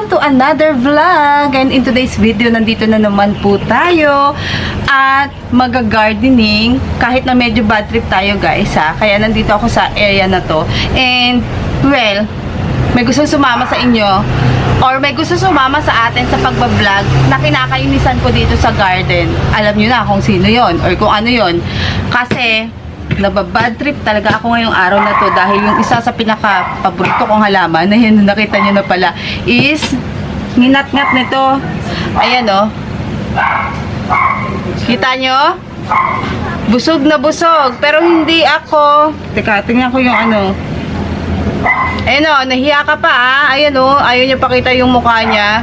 welcome to another vlog. And in today's video, nandito na naman po tayo at mag-gardening kahit na medyo bad trip tayo guys ha. Kaya nandito ako sa area na to. And well, may gusto sumama sa inyo or may gusto sumama sa atin sa pagbablog na kinakainisan ko dito sa garden. Alam nyo na kung sino yon or kung ano yon Kasi nababad trip talaga ako ngayong araw na to dahil yung isa sa pinaka paborito kong halaman na yun nakita nyo na pala is nginat-ngat nito ayan o kita nyo busog na busog pero hindi ako teka tingnan ko yung ano Ayan o, nahiya ka pa ah. Ayan o, ayaw niya pakita yung mukha niya.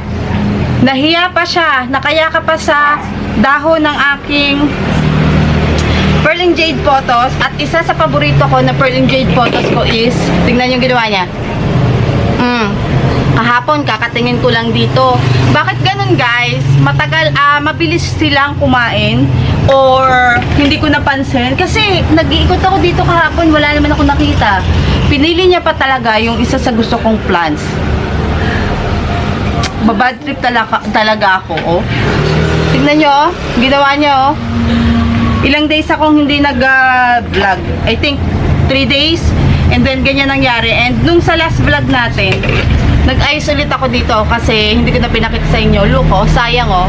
Nahiya pa siya. Nakaya ka pa sa dahon ng aking Pearl and Jade photos. At isa sa paborito ko na Pearl and Jade photos ko is, tingnan yung ginawa niya. Mm. Kahapon, kakatingin ko lang dito. Bakit ganun guys? Matagal, ah, mabilis silang kumain or hindi ko napansin. Kasi nag-iikot ako dito kahapon, wala naman ako nakita. Pinili niya pa talaga yung isa sa gusto kong plants. Babad trip talaga, talaga ako, oh. Tignan nyo, oh. Ginawa niya, oh. Ilang days akong hindi nag-vlog. I think 3 days. And then, ganyan nangyari. And nung sa last vlog natin, nag-ayos ulit ako dito kasi hindi ko na pinakita sa inyo. Look, oh, sayang, oh.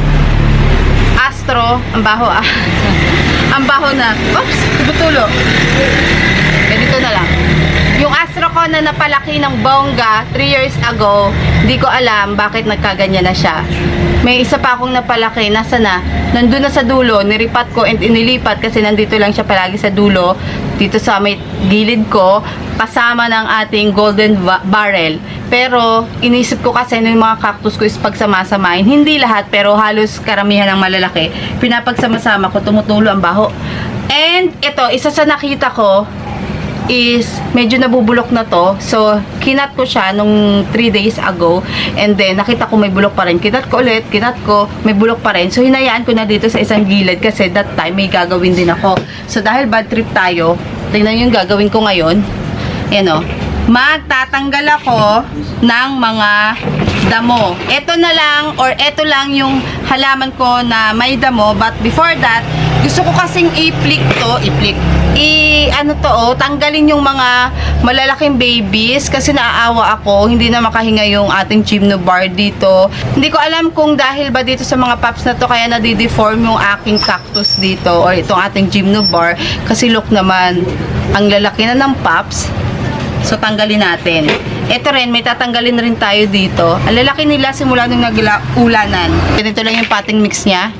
Astro, ang baho, ah. ang baho na. Oops, tubutulo. Ganito na lang. Yung astro ko na napalaki ng bongga 3 years ago, hindi ko alam bakit nagkaganyan na siya. May isa pa akong napalaki, nasa na? Nandun na sa dulo, niripat ko and inilipat kasi nandito lang siya palagi sa dulo, dito sa may gilid ko, kasama ng ating golden barrel. Pero, inisip ko kasi nung mga cactus ko is pagsamasamahin, hindi lahat, pero halos karamihan ng malalaki, pinapagsama-sama ko, tumutulo ang baho. And, ito, isa sa nakita ko, is medyo nabubulok na to. So, kinat ko siya nung 3 days ago. And then, nakita ko may bulok pa rin. Kinat ko ulit, kinat ko, may bulok pa rin. So, hinayaan ko na dito sa isang gilid kasi that time may gagawin din ako. So, dahil bad trip tayo, tingnan yung gagawin ko ngayon. Yan o. Magtatanggal ako ng mga damo. Ito na lang or ito lang yung halaman ko na may damo. But before that, gusto ko kasing i-flick to, i-flick, i ano to oh, tanggalin yung mga malalaking babies kasi naaawa ako, hindi na makahinga yung ating gymno bar dito. Hindi ko alam kung dahil ba dito sa mga pups na to kaya nadideform yung aking cactus dito or itong ating gymno bar kasi look naman, ang lalaki na ng pups. So tanggalin natin. Ito rin, may tatanggalin rin tayo dito. Ang lalaki nila simula nung nag-ulanan. Ganito lang yung potting mix niya.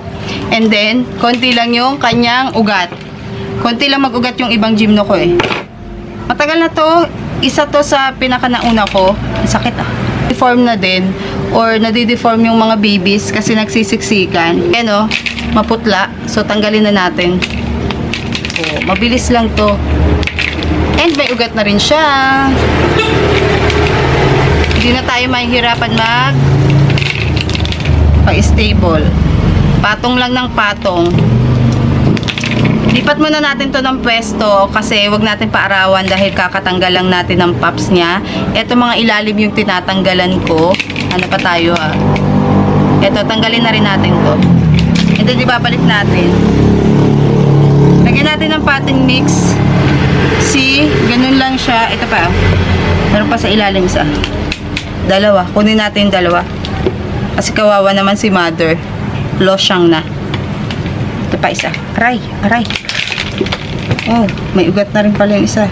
And then, konti lang yung kanyang ugat. Konti lang mag-ugat yung ibang gymno ko eh. Matagal na to. Isa to sa pinaka-nauna ko. Sakit ah. Deform na din. Or nadideform yung mga babies kasi nagsisiksikan. Ayan oh, maputla. So, tanggalin na natin. Oh, mabilis lang to. And may ugat na rin siya. Hindi na tayo mahihirapan mag pa-stable. Patong lang ng patong. Lipat muna natin to ng pwesto kasi wag natin paarawan dahil kakatanggal lang natin ng pops niya. Ito mga ilalim yung tinatanggalan ko. Ano pa tayo ah. Ito, tanggalin na rin natin to. And then, ibabalik natin. Lagyan natin ng potting mix. See, ganun lang siya. Ito pa. Meron pa sa ilalim isa. Dalawa. Kunin natin yung dalawa. Kasi kawawa naman si mother. Losyang na. Ito pa isa. Aray, aray. Oh, may ugat na rin pala yung isa.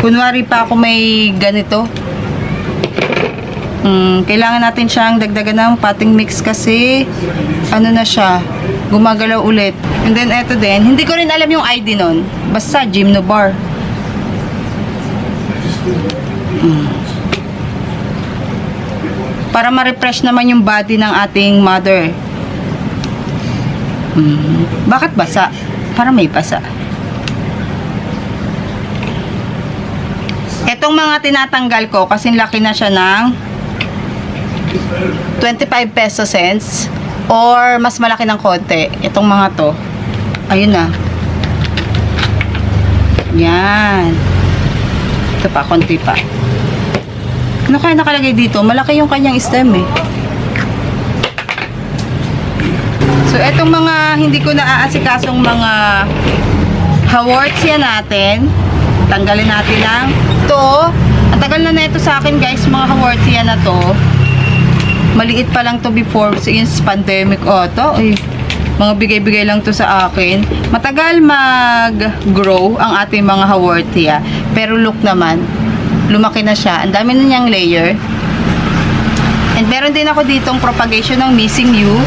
Kunwari pa ako may ganito. Mm, kailangan natin siyang dagdagan ng potting mix kasi ano na siya, gumagalaw ulit. And then eto din, hindi ko rin alam yung ID nun. Basta Gymno Bar. Mm. Para ma-refresh naman yung body ng ating mother. Mm. Bakit basa? Para may basa. Etong mga tinatanggal ko, kasi laki na siya ng 25 peso cents or mas malaki ng konti. Itong mga to. Ayun na. Yan. Ito pa, konti pa. Ano kaya nakalagay dito? Malaki yung kanyang stem eh. So, etong mga hindi ko naaasikasong mga hawortia natin, tanggalin natin lang. To, ang tagal na na ito sa akin guys, mga hawortia na to. Maliit pa lang to before since pandemic. O, to, eh, mga bigay-bigay lang to sa akin. Matagal mag-grow ang ating mga hawortia. Pero look naman, lumaki na siya. Ang dami na niyang layer. And meron din ako ditong propagation ng missing you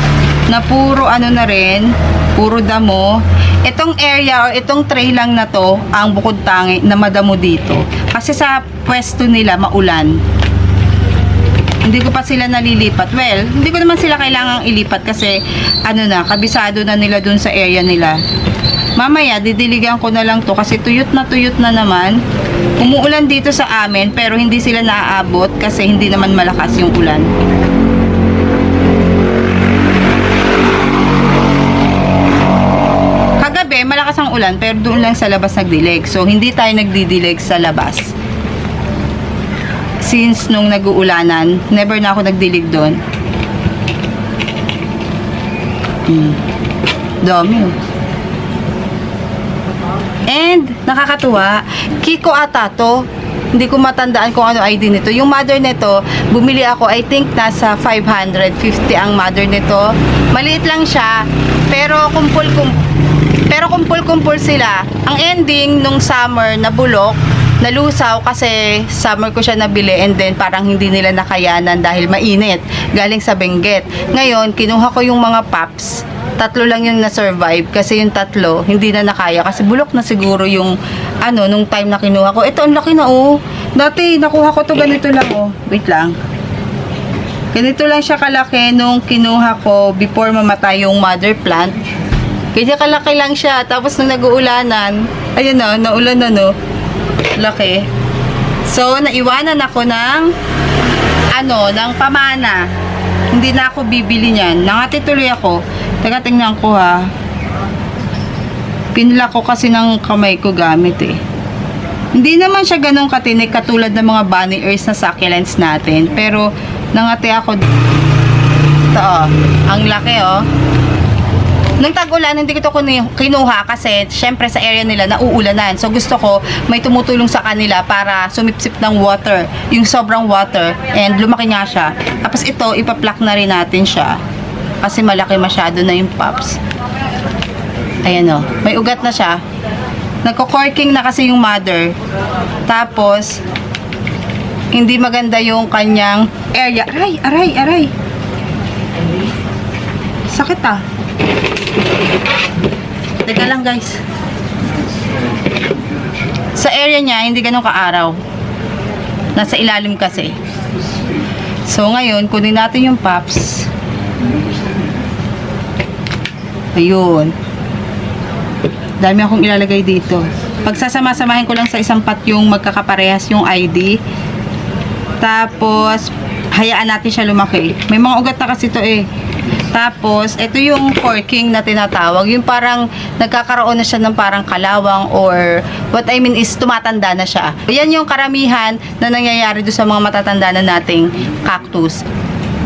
na puro ano na rin, puro damo. Itong area or itong tray lang na to ang bukod tangi na madamo dito. Kasi sa pwesto nila maulan. Hindi ko pa sila nalilipat. Well, hindi ko naman sila kailangang ilipat kasi ano na, kabisado na nila dun sa area nila. Mamaya, didiligan ko na lang to kasi tuyot na tuyot na naman. Umuulan dito sa amin pero hindi sila naaabot kasi hindi naman malakas yung ulan. Kagabi, malakas ang ulan pero doon lang sa labas nagdilig. So, hindi tayo nagdidilig sa labas. Since nung nag-uulanan, never na ako nagdilig doon. Hmm. Dami oh. And, nakakatuwa, Kiko ata to. Hindi ko matandaan kung ano ID nito. Yung mother nito, bumili ako, I think nasa 550 ang mother nito. Maliit lang siya, pero kumpul kum pero kumpul-kumpul sila. Ang ending nung summer na bulok, nalusaw kasi summer ko siya nabili and then parang hindi nila nakayanan dahil mainit galing sa Benguet. Ngayon, kinuha ko yung mga pups. Tatlo lang yung na-survive kasi yung tatlo hindi na nakaya kasi bulok na siguro yung ano nung time na kinuha ko. Ito ang laki na oh. Dati nakuha ko to ganito lang oh. Wait lang. Ganito lang siya kalaki nung kinuha ko before mamatay yung mother plant. Kaya kalaki lang siya. Tapos nung nag-uulanan, ayun na, naulan na no. Laki. So, naiwanan ako ng ano, ng pamana. Hindi na ako bibili niyan. Nangati tuloy ako. Teka, tingnan ko ha. Pinla ko kasi ng kamay ko gamit eh. Hindi naman siya ganun katinik katulad ng mga bunny ears na succulents natin. Pero, nangati ako. Ito oh. Ang laki oh. Nung tag-ulan, hindi ko ito kinu- kinuha kasi syempre sa area nila nauulanan. So gusto ko may tumutulong sa kanila para sumipsip ng water, yung sobrang water and lumaki nga siya. Tapos ito, ipa-pluck na rin natin siya kasi malaki masyado na yung pops. Ayan o, may ugat na siya. Nagko-corking na kasi yung mother. Tapos, hindi maganda yung kanyang area. Aray, aray, aray. Sakit ah. Teka lang guys. Sa area niya, hindi ganun kaaraw. Nasa ilalim kasi. So ngayon, kunin natin yung pops. Ayun. Dami akong ilalagay dito. Pagsasama-samahin ko lang sa isang pot yung magkakaparehas yung ID. Tapos, hayaan natin siya lumaki. May mga ugat na kasi to eh. Tapos, ito yung corking na tinatawag. Yung parang nagkakaroon na siya ng parang kalawang or what I mean is tumatanda na siya. Yan yung karamihan na nangyayari doon sa mga matatanda na nating cactus.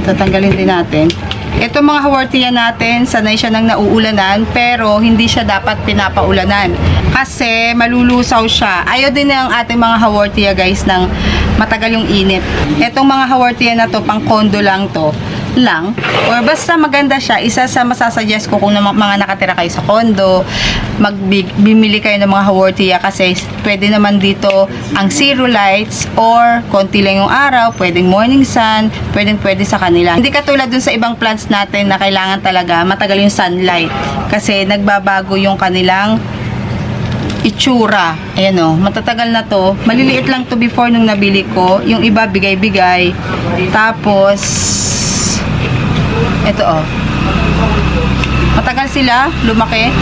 Tatanggalin din natin. Ito mga hawartiya natin, sanay siya ng nauulanan, pero hindi siya dapat pinapaulanan. Kasi malulusaw siya. Ayaw din ng ating mga hawartiya guys ng matagal yung init. Itong mga hawartiya na to, pang kondo lang to. Lang. Or basta maganda siya isa sa masasuggest ko kung na, mga nakatira kayo sa condo magbibili kayo ng mga hawortia kasi pwede naman dito ang zero lights or konti lang yung araw pwedeng morning sun pwedeng pwede sa kanila. Hindi katulad dun sa ibang plants natin na kailangan talaga matagal yung sunlight kasi nagbabago yung kanilang itsura. Ayan o, matatagal na to. Maliliit lang to before nung nabili ko. Yung iba bigay-bigay. Tapos, ito o. Matagal sila, lumaki.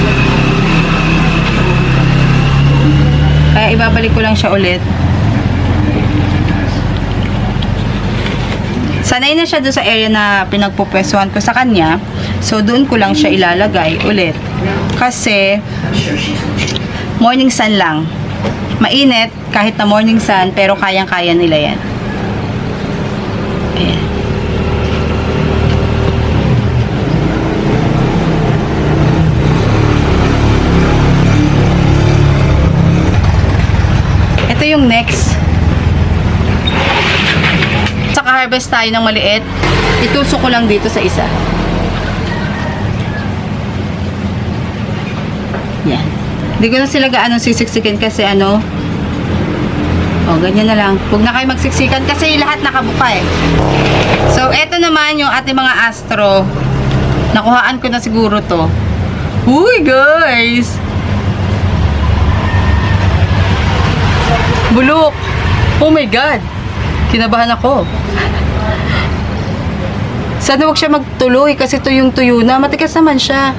Kaya ibabalik ko lang siya ulit. Sanay na siya doon sa area na pinagpupwestuhan ko sa kanya. So, doon ko lang siya ilalagay ulit. Kasi, morning sun lang. Mainit, kahit na morning sun, pero kayang-kaya nila yan. Ayan. Ito yung next. Saka harvest tayo ng maliit. Itusok ko lang dito sa isa. Hindi ko na sila gaano sisiksikin kasi ano. O, ganyan na lang. Huwag na kayo magsiksikan kasi lahat nakabuka eh. So, eto naman yung ating mga astro. Nakuhaan ko na siguro to. Uy, guys! Bulok! Oh my God! Kinabahan ako. Sana huwag siya magtuloy kasi tuyong tuyo na. Matigas naman siya.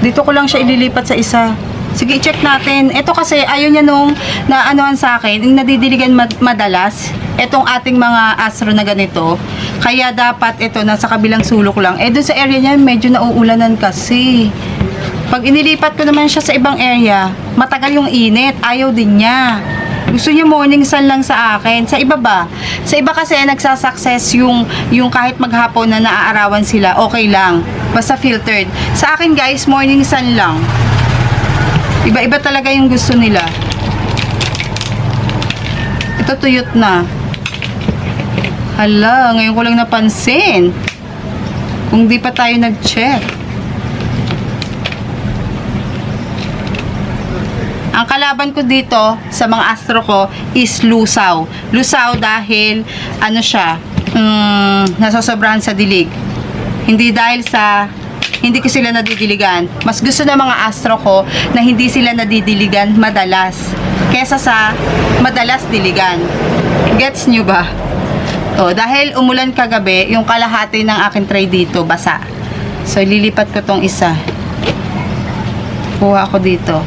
Dito ko lang siya ililipat sa isa. Sige, check natin. Ito kasi, ayaw niya nung naanohan sa akin, yung nadidiligan mad- madalas, itong ating mga astro na ganito. Kaya dapat ito, nasa kabilang sulok lang. Eh, sa area niya, medyo nauulanan kasi. Pag inilipat ko naman siya sa ibang area, matagal yung init. Ayaw din niya. Gusto niya morning sun lang sa akin. Sa iba ba? Sa iba kasi nagsasucess yung, yung kahit maghapon na naaarawan sila, okay lang. Basta filtered. Sa akin guys, morning sun lang. Iba-iba talaga yung gusto nila. Ito tuyot na. Hala, ngayon ko lang napansin. Kung di pa tayo nag-check. Ang kalaban ko dito sa mga astro ko is lusaw. Lusaw dahil ano siya, mm, nasosobrahan sa dilig. Hindi dahil sa hindi ko sila nadidiligan. Mas gusto ng mga astro ko na hindi sila nadidiligan madalas kesa sa madalas diligan. Gets nyo ba? O, dahil umulan kagabi, yung kalahati ng aking tray dito basa. So, lilipat ko tong isa. Kuha ko dito.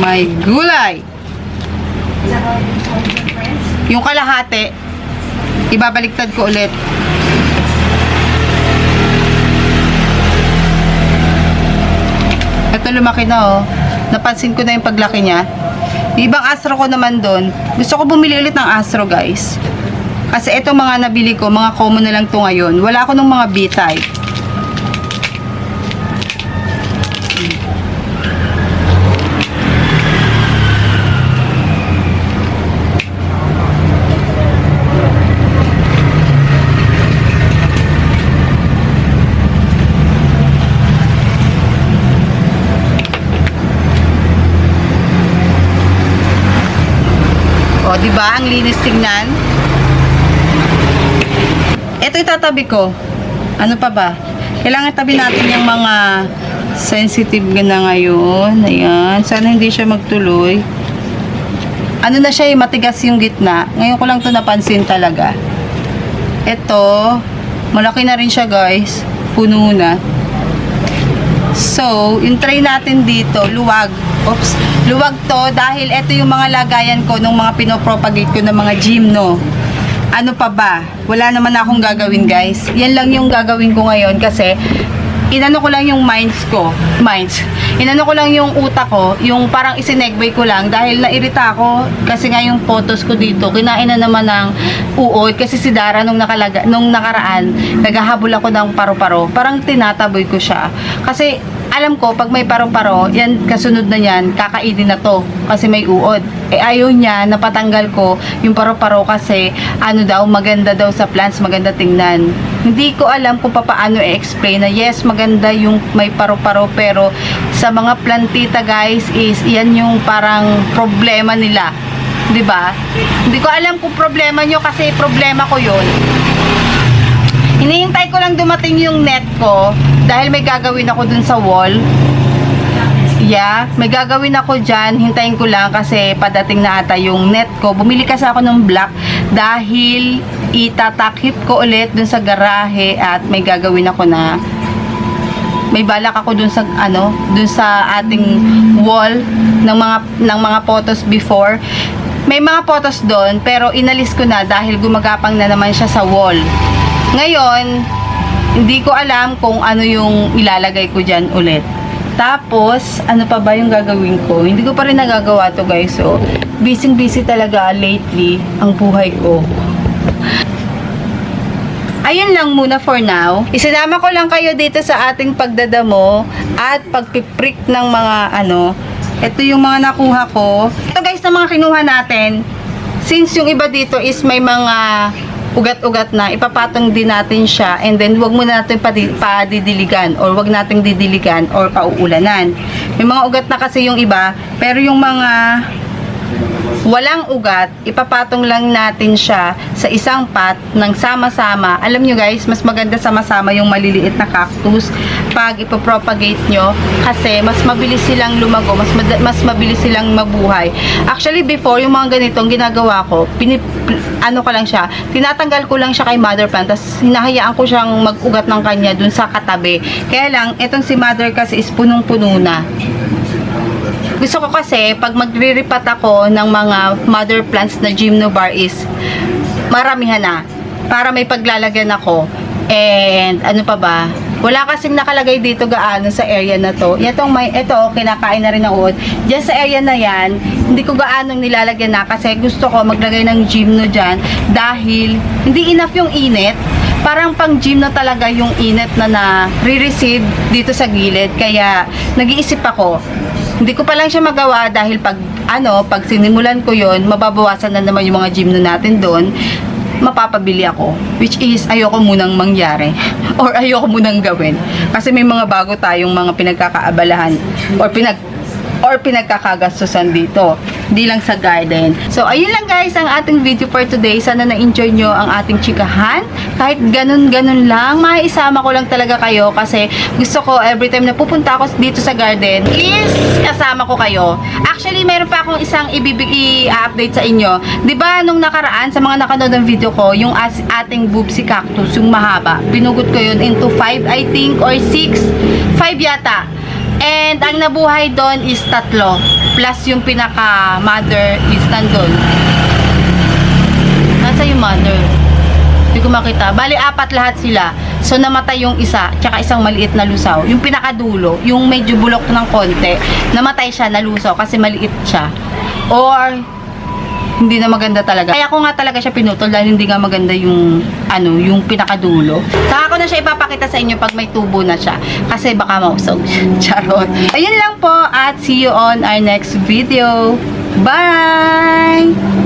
May gulay. Yung kalahati, ibabaliktad ko ulit. Ito lumaki na oh. Napansin ko na yung paglaki niya. Ibang astro ko naman doon, gusto ko bumili ulit ng astro guys. Kasi itong mga nabili ko, mga common na lang to ngayon. Wala ako ng mga B-type. O, di ba? Ang linis tingnan. Ito itatabi ko. Ano pa ba? Kailangan tabi natin yung mga sensitive na ngayon. Ayan. Sana hindi siya magtuloy. Ano na siya, eh, matigas yung gitna. Ngayon ko lang to napansin talaga. Ito, malaki na rin siya guys. Puno na. So, yung tray natin dito, luwag. Oops. Luwag to dahil ito yung mga lagayan ko nung mga pinopropagate ko ng mga gymno. Ano pa ba? Wala naman akong gagawin guys. Yan lang yung gagawin ko ngayon kasi inano ko lang yung minds ko. Minds. Inano ko lang yung utak ko. Yung parang isinegway ko lang dahil nairita ako kasi nga yung photos ko dito. Kinain na naman ng uod kasi si Dara nung, nakalaga, nung nakaraan naghahabol ako ng paro-paro. Parang tinataboy ko siya. Kasi alam ko, pag may paro-paro, yan, kasunod na yan, kakainin na to. Kasi may uod. Eh, ayaw niya, napatanggal ko yung paro-paro kasi, ano daw, maganda daw sa plants, maganda tingnan. Hindi ko alam kung paano i-explain na, yes, maganda yung may paro-paro, pero sa mga plantita, guys, is, yan yung parang problema nila. 'Di ba? Hindi ko alam kung problema nyo kasi problema ko yun. Hinihintay ko lang dumating yung net ko dahil may gagawin ako dun sa wall. Yeah, may gagawin ako dyan. Hintayin ko lang kasi padating na ata yung net ko. Bumili kasi ako ng black dahil itatakip ko ulit dun sa garahe at may gagawin ako na may balak ako dun sa ano, dun sa ating wall ng mga ng mga photos before. May mga photos doon pero inalis ko na dahil gumagapang na naman siya sa wall. Ngayon, hindi ko alam kung ano yung ilalagay ko diyan ulit. Tapos, ano pa ba yung gagawin ko? Hindi ko pa rin nagagawa to guys. So, busy-busy talaga lately ang buhay ko. Ayun lang muna for now. Isinama ko lang kayo dito sa ating pagdadamo at pagpiprik ng mga ano. Ito yung mga nakuha ko. Ito guys na mga kinuha natin. Since yung iba dito is may mga ugat-ugat na, ipapatong din natin siya and then wag muna natin padi- padidiligan or wag natin didiligan or pauulanan. May mga ugat na kasi yung iba, pero yung mga walang ugat, ipapatong lang natin siya sa isang pot ng sama-sama. Alam nyo guys, mas maganda sama-sama yung maliliit na cactus pag ipopropagate nyo kasi mas mabilis silang lumago, mas, mas mabilis silang mabuhay. Actually, before, yung mga ganitong ginagawa ko, pinip, ano ko lang siya, tinatanggal ko lang siya kay mother plant, tapos hinahayaan ko siyang mag-ugat ng kanya dun sa katabi. Kaya lang, etong si mother kasi is punong-puno na. Gusto ko kasi, pag magre-repat ako ng mga mother plants na gymnobar is, maramihan na. Para may paglalagyan ako. And, ano pa ba? Wala kasing nakalagay dito gaano sa area na to. Itong may, ito, kinakain na rin ng uod. Diyan sa area na yan, hindi ko gaano nilalagyan na kasi gusto ko maglagay ng gymno dyan dahil hindi enough yung init parang pang gym na talaga yung init na na-receive dito sa gilid. Kaya, nag-iisip ako, hindi ko pa lang siya magawa dahil pag, ano, pag sinimulan ko yon mababawasan na naman yung mga gym na natin doon, mapapabili ako. Which is, ayoko munang mangyari. Or ayoko munang gawin. Kasi may mga bago tayong mga pinagkakaabalahan. Or pinag or pinagkakagastusan dito. Hindi lang sa garden. So, ayun lang guys ang ating video for today. Sana na-enjoy nyo ang ating chikahan. Kahit ganun-ganun lang, maisama ko lang talaga kayo kasi gusto ko every time na pupunta ako dito sa garden is kasama ko kayo. Actually, meron pa akong isang i-update sa inyo. 'Di ba nung nakaraan sa mga nakanood ng video ko, yung ating boobsy cactus, yung mahaba, pinugot ko yun into 5 I think or 6. 5 yata. And ang nabuhay doon is tatlo. Plus yung pinaka-mother is nandun. Nasa yung mother? Hindi ko makita. Bali, apat lahat sila. So, namatay yung isa, tsaka isang maliit na lusaw. Yung pinakadulo, yung medyo bulok ng konti, namatay siya, nalusaw kasi maliit siya. Or, hindi na maganda talaga. Kaya ko nga talaga siya pinutol dahil hindi nga maganda yung ano, yung pinakadulo. Saka ko na siya ipapakita sa inyo pag may tubo na siya kasi baka mausog. Charot. Ayun lang po at see you on our next video. Bye!